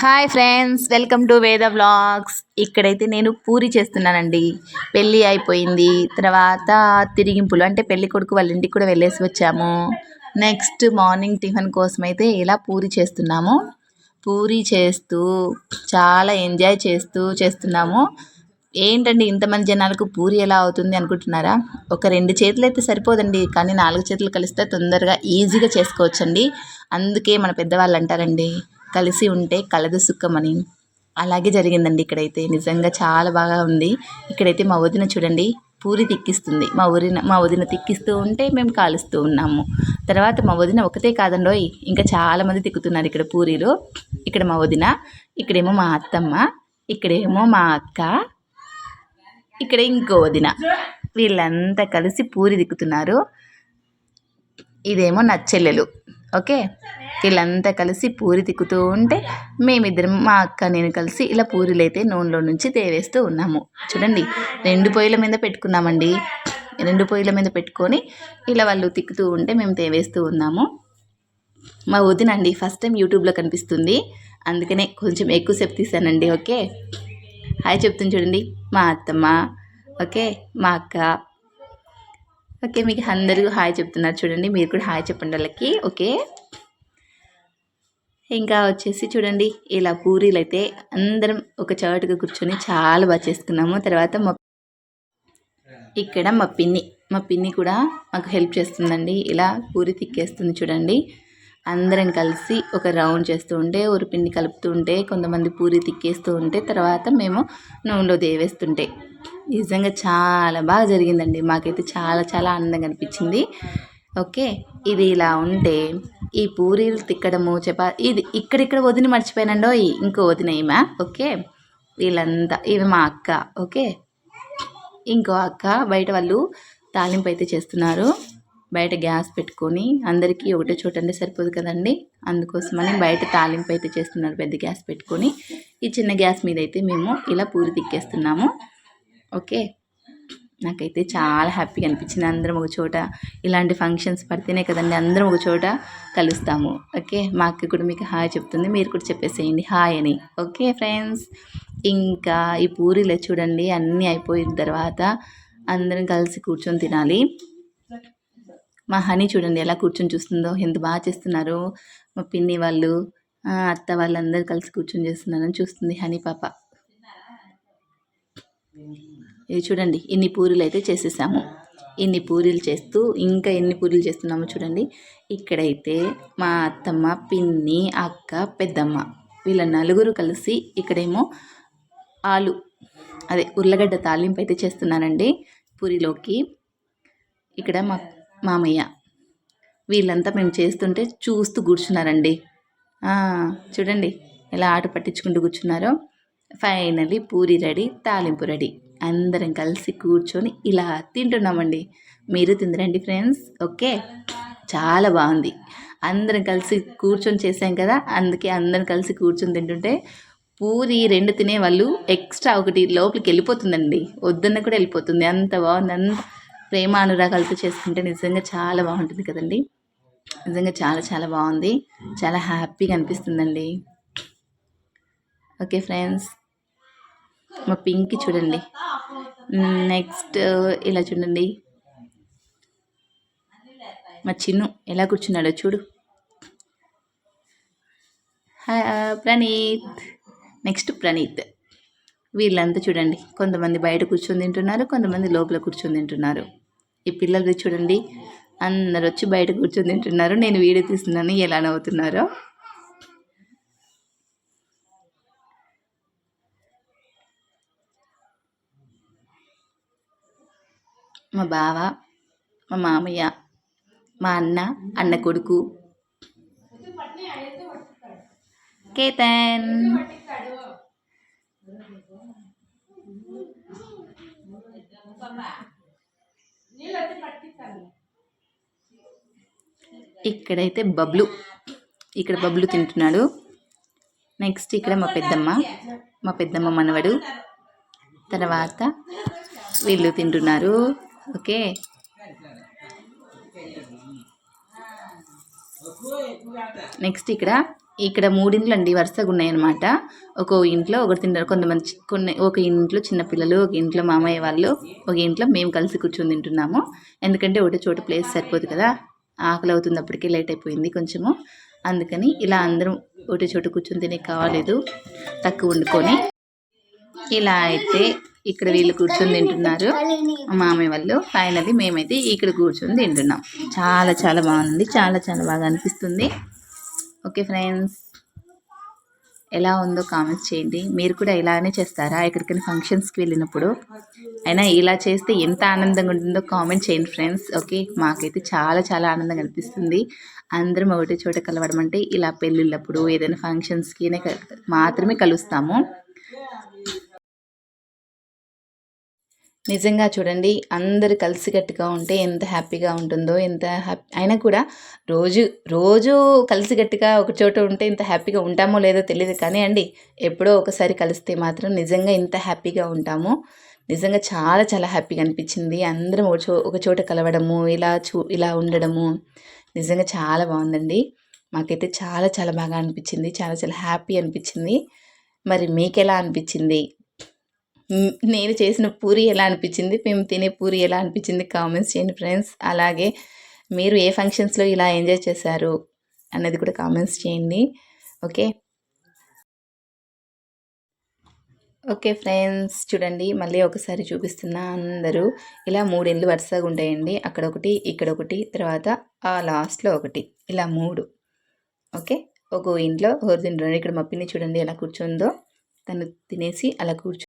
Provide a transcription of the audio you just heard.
Hi friends welcome to Veda vlogs ఇక్కడైతే నేను పూరి చేస్తున్నానండి. పెళ్ళి అయిపోయింది. తర్వాత తిరిగింపులు అంటే పెళ్ళి కొడుకు వాళ్ళ ఇంటికి కూడా వెళ్ళేసి వచ్చాము. నెక్స్ట్ మార్నింగ్ టిఫిన్ కోసం అయితే ఇలా పూరి చేస్తున్నాము పూరి చేస్తూ చాలా ఎంజాయ్ చేస్తూ చేస్తున్నాము. ఏంటండి ఇంతమంది జనాలకు పూరి ఎలా అవుతుంది అనుకుంటున్నారా? ఒక రెండు చేతులు అయితే సరిపోదండి కానీ నాలుగు చేతులు కలిస్తే తొందరగా ఈజీగా చేసుకోవచ్చండి. అందుకే మన పెద్దవాళ్ళు అంటారండి కలిసి ఉంటే కలదు సుఖమని అలాగే జరిగిందండి ఇక్కడైతే. నిజంగా చాలా బాగా ఉంది. ఇక్కడైతే మా వదిన చూడండి పూరి తిక్కిస్తుంది. మా ఊరిన మా వదిన తిక్కిస్తూ ఉంటే మేము కాలుస్తూ ఉన్నాము. తర్వాత మా వదిన ఒకతే కాదండోయ్ ఇంకా చాలామంది తిక్కుతున్నారు ఇక్కడ పూరీలు. ఇక్కడ మా వదిన ఇక్కడేమో మా అత్తమ్మ ఇక్కడేమో మా అక్క ఇక్కడ ఇంకో వదిన. వీళ్ళంతా కలిసి పూరి దిక్కుతున్నారు ఇదేమో నచ్చెల్లెలు. ఓకే? వీళ్ళంతా కలిసి పూరి తిక్కుతూ ఉంటే మేమిద్దరం మా అక్క నేను కలిసి ఇలా పూరీలు అయితే నూనెలో నుంచి తేవేస్తూ ఉన్నాము. చూడండి రెండు పొయ్యిల మీద పెట్టుకున్నామండి. రెండు పొయ్యిల మీద పెట్టుకొని ఇలా వాళ్ళు తిక్కుతూ ఉంటే మేము తేవేస్తూ ఉన్నాము. మా వదినండి ఫస్ట్ టైం యూట్యూబ్లో కనిపిస్తుంది. అందుకనే కొంచెం ఎక్కువసేపు తీసానండి ఓకే? హాయ్ చెప్తుంది చూడండి మా అత్తమ్మ ఓకే? మా అక్క ఓకే మీకు అందరూ హాయ్ చెప్తున్నారు చూడండి. మీరు కూడా హాయ్ చెప్పండి వాళ్ళకి. ఓకే. ఇంకా వచ్చేసి చూడండి ఇలా పూరీలు అయితే అందరం ఒక చోటుగా కూర్చొని చాలా బాగా చేసుకున్నాము. తర్వాత మా ఇక్కడ మా పిన్ని మా పిన్ని కూడా మాకు హెల్ప్ చేస్తుందండి. ఇలా పూరి తిక్కేస్తుంది చూడండి. అందరం కలిసి ఒక రౌండ్ చేస్తూ ఉంటే ఊరి పిండి కలుపుతూ ఉంటే కొంతమంది పూరి తిక్కేస్తూ ఉంటే తర్వాత మేము నూనెలో దేవేస్తుంటే. నిజంగా చాలా బాగా జరిగిందండి. మాకైతే చాలా చాలా ఆనందంగా అనిపించింది. ఓకే ఇది ఇలా ఉంటే ఈ పూరీలు తిక్కడము చపా ఇది ఇక్కడిక్కడ వదిన మర్చిపోయినండో ఇంకో వదిన ఈమె ఓకే వీళ్ళంతా ఇవి మా అక్క ఓకే. ఇంకో అక్క బయట వాళ్ళు తాలింపు అయితే చేస్తున్నారు. బయట గ్యాస్ పెట్టుకొని అందరికీ ఒకటే చూడండి సరిపోదు కదండి. అందుకోసమని బయట తాలింపు అయితే చేస్తున్నారు పెద్ద గ్యాస్ పెట్టుకొని. ఈ చిన్న గ్యాస్ మీద అయితే మేము ఇలా పూరి తిక్కేస్తున్నాము. ఓకే. నాకైతే చాలా హ్యాపీగా అనిపించింది. అందరం ఒక చోట ఇలాంటి ఫంక్షన్స్ పడితేనే కదండి అందరం ఒక చోట కలుస్తాము. ఓకే. మా అక్క కూడా మీకు హాయ్ చెప్తుంది. మీరు కూడా చెప్పేసేయండి. హాయ్ అని. Okay friends. ఇంకా ఈ పూరీలో చూడండి. అన్నీ అయిపోయిన తర్వాత అందరం కలిసి కూర్చొని తినాలి. మా హనీ చూడండి ఎలా కూర్చొని చూస్తుందో. ఎంత బాగా చేస్తున్నారు. మా పిన్ని వాళ్ళు అత్త వాళ్ళందరూ కలిసి కూర్చొని చేస్తున్నారని చూస్తుంది హనీ పాప. ఇది చూడండి ఇన్ని పూరీలు అయితే చేసేసాము. ఇన్ని పూరీలు చేస్తూ ఇంకా ఎన్ని పూరీలు చేస్తున్నామో చూడండి. ఇక్కడైతే మా అత్తమ్మ పిన్ని అక్క పెద్దమ్మ వీళ్ళ నలుగురు కలిసి ఇక్కడేమో ఆలు అదే ఉర్లగడ్డ తాలింపు అయితే చేస్తున్నానండి పూరిలోకి. ఇక్కడ మా మామయ్య వీళ్ళంతా మేము చేస్తుంటే చూస్తూ కూర్చున్నారండి. చూడండి ఎలా ఆట పట్టించుకుంటూ కూర్చున్నారో. ఫైనలీ పూరి రెడీ తాలింపు రెడీ. అందరం కలిసి కూర్చొని ఇలా తింటున్నామండి. మీరు తిందరండి ఫ్రెండ్స్. ఓకే? చాలా బాగుంది. అందరం కలిసి కూర్చొని చేసాం కదా అందుకే అందరం కలిసి కూర్చొని తింటుంటే పూరి రెండు తినే వాళ్ళు ఎక్స్ట్రా ఒకటి లోపలికి వెళ్ళిపోతుందండి. వద్దన్న కూడా వెళ్ళిపోతుంది. అంత బాగుంది. అంత ప్రేమ అనురాగాలతో చేసుకుంటే నిజంగా చాలా బాగుంటుంది కదండి. నిజంగా చాలా చాలా బాగుంది. చాలా హ్యాపీగా అనిపిస్తుందండి. Okay friends. మా పింక్ చూడండి. నెక్స్ట్ ఇలా చూడండి. మా చిన్ను ఎలా కూర్చున్నాడో చూడు. ప్రణీత్. నెక్స్ట్ ప్రణీత్. వీళ్ళంతా చూడండి కొంతమంది బయట కూర్చొని తింటున్నారు కొంతమంది లోపల కూర్చొని తింటున్నారు. ఈ పిల్లలు చూడండి అందరు వచ్చి బయట కూర్చొని తింటున్నారు. నేను వీడియో తీస్తున్నాను ఎలా నవ్వుతున్నారో. మా బావ మా మామయ్య మా అన్న అన్న కొడుకు. కేతన్. ఇక్కడైతే బబ్లు. ఇక్కడ బబ్లు తింటున్నాడు. నెక్స్ట్ ఇక్కడ మా పెద్దమ్మ మా పెద్దమ్మ మనవడు. తర్వాత వీళ్ళు తింటున్నారు. ఓకే. నెక్స్ట్ ఇక్కడ ఇక్కడ మూడింట్లు అండి వరుసగా ఉన్నాయన్నమాట ఒక ఇంట్లో ఒకరు తింటారు. కొంతమంది కొన్ని ఒక ఇంట్లో చిన్నపిల్లలు ఒక ఇంట్లో మామయ్య వాళ్ళు ఒక ఇంట్లో మేము కలిసి కూర్చొని తింటున్నాము. ఎందుకంటే ఒకటి చోట ప్లేస్ సరిపోదు కదా. ఆకలి అవుతుంది అప్పటికే లేట్ అయిపోయింది కొంచెము. అందుకని ఇలా అందరం ఒకటి చోట కూర్చొని తినే కావాలేదు తక్కువ వండుకొని. ఇలా అయితే ఇక్కడ వీళ్ళు కూర్చొని తింటున్నారు. మా మామయ్య వాళ్ళు ఫైనల్లీ మేమైతే ఇక్కడ కూర్చొని తింటున్నాం. చాలా చాలా బాగుంది. చాలా చాలా బాగా అనిపిస్తుంది. Okay friends. ఎలా ఉందో కామెంట్స్ చేయండి. మీరు కూడా ఇలానే చేస్తారా? ఎక్కడికైనా ఫంక్షన్స్కి వెళ్ళినప్పుడు? అయినా ఇలా చేస్తే ఎంత ఆనందంగా ఉంటుందో కామెంట్ చేయండి ఫ్రెండ్స్. ఓకే? మాకైతే చాలా చాలా ఆనందంగా అనిపిస్తుంది. అందరం ఒకటే చోట కలవడం అంటే ఇలా పెళ్ళిళ్ళప్పుడు ఏదైనా ఫంక్షన్స్కి మాత్రమే కలుస్తాము. నిజంగా చూడండి అందరు కలిసికట్టుగా ఉంటే ఎంత హ్యాపీగా ఉంటుందో ఎంత హ్యాపీ అయినా కూడా రోజు రోజు కలిసికట్టుగా ఒక చోట ఉంటే ఇంత హ్యాపీగా ఉంటామో లేదో తెలియదు కానీ అండి ఎప్పుడో ఒకసారి కలిస్తే మాత్రం నిజంగా ఇంత హ్యాపీగా ఉంటాము. నిజంగా చాలా చాలా హ్యాపీగా అనిపించింది. అందరం ఒక చో ఒక చోట కలవడము ఇలా చూ ఇలా ఉండడము నిజంగా చాలా బాగుందండి. మాకైతే చాలా చాలా బాగా అనిపించింది. చాలా చాలా హ్యాపీ అనిపించింది. మరి మీకు ఎలా అనిపించింది? నేను చేసిన పూరి ఎలా అనిపించింది? మేము తినే పూరి ఎలా అనిపించింది? కామెంట్స్ చేయండి ఫ్రెండ్స్. అలాగే మీరు ఏ ఫంక్షన్స్లో ఇలా ఎంజాయ్ చేశారు అన్నది కూడా కామెంట్స్ చేయండి. ఓకే? Okay friends. చూడండి మళ్ళీ ఒకసారి చూపిస్తున్నా అందరూ. ఇలా మూడేళ్ళు వరుసగా ఉంటాయండి. అక్కడ ఒకటి ఇక్కడ ఒకటి తర్వాత ఆ లాస్ట్లో ఒకటి. ఇలా మూడు. ఓకే? ఒక ఇంట్లో ఒకరు తింటారు ఇక్కడ మా పిన్ని చూడండి ఎలా కూర్చుందో. తను తినేసి అలా కూర్చు